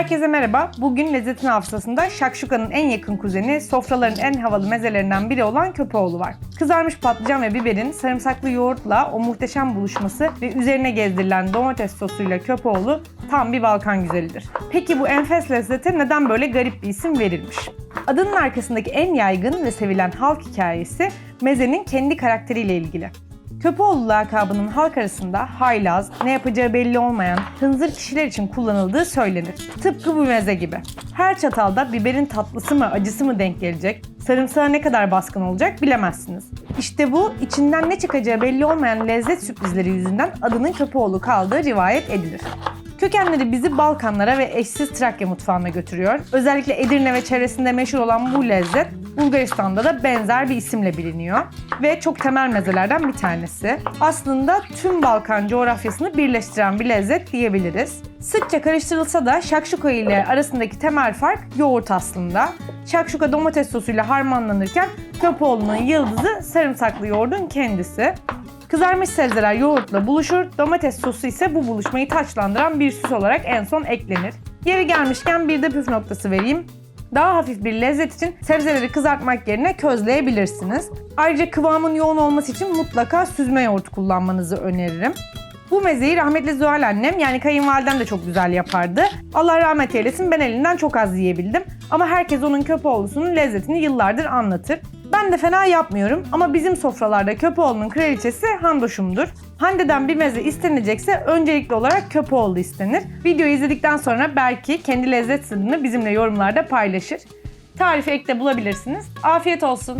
Herkese merhaba. Bugün lezzetin hafızasında şakşukanın en yakın kuzeni, sofraların en havalı mezelerinden biri olan köpoğlu var. Kızarmış patlıcan ve biberin sarımsaklı yoğurtla o muhteşem buluşması ve üzerine gezdirilen domates sosuyla köpoğlu tam bir Balkan güzelidir. Peki bu enfes lezzete neden böyle garip bir isim verilmiş? Adının arkasındaki en yaygın ve sevilen halk hikayesi mezenin kendi karakteriyle ilgili. Köpoğlu lakabının halk arasında haylaz, ne yapacağı belli olmayan, hınzır kişiler için kullanıldığı söylenir. Tıpkı bu meze gibi. Her çatalda biberin tatlısı mı acısı mı denk gelecek, sarımsağı ne kadar baskın olacak bilemezsiniz. İşte bu içinden ne çıkacağı belli olmayan lezzet sürprizleri yüzünden adının Köpoğlu kaldığı rivayet edilir. Kökenleri bizi Balkanlara ve eşsiz Trakya mutfağına götürüyor. Özellikle Edirne ve çevresinde meşhur olan bu lezzet Bulgaristan'da da benzer bir isimle biliniyor ve çok temel mezelerden bir tanesi. Aslında tüm Balkan coğrafyasını birleştiren bir lezzet diyebiliriz. Sıkça karıştırılsa da şakşuka ile arasındaki temel fark yoğurt aslında. Şakşuka domates sosuyla harmanlanırken Köpoğlu'nun yıldızı sarımsaklı yoğurdun kendisi. Kızarmış sebzeler yoğurtla buluşur, domates sosu ise bu buluşmayı taçlandıran bir süs olarak en son eklenir. Yeri gelmişken bir de püf noktası vereyim. Daha hafif bir lezzet için sebzeleri kızartmak yerine közleyebilirsiniz. Ayrıca kıvamın yoğun olması için mutlaka süzme yoğurt kullanmanızı öneririm. Bu mezeyi rahmetli Zuhal annem yani kayınvalidem de çok güzel yapardı. Allah rahmet eylesin ben elinden çok az yiyebildim. Ama herkes onun köpoğlusunun lezzetini yıllardır anlatır. Ben de fena yapmıyorum ama bizim sofralarda Köpoğlu'nun kraliçesi Handoşum'dur. Hande'den bir meze istenecekse öncelikli olarak Köpoğlu istenir. Videoyu izledikten sonra belki kendi lezzet sırrını bizimle yorumlarda paylaşır. Tarifi ekte bulabilirsiniz. Afiyet olsun.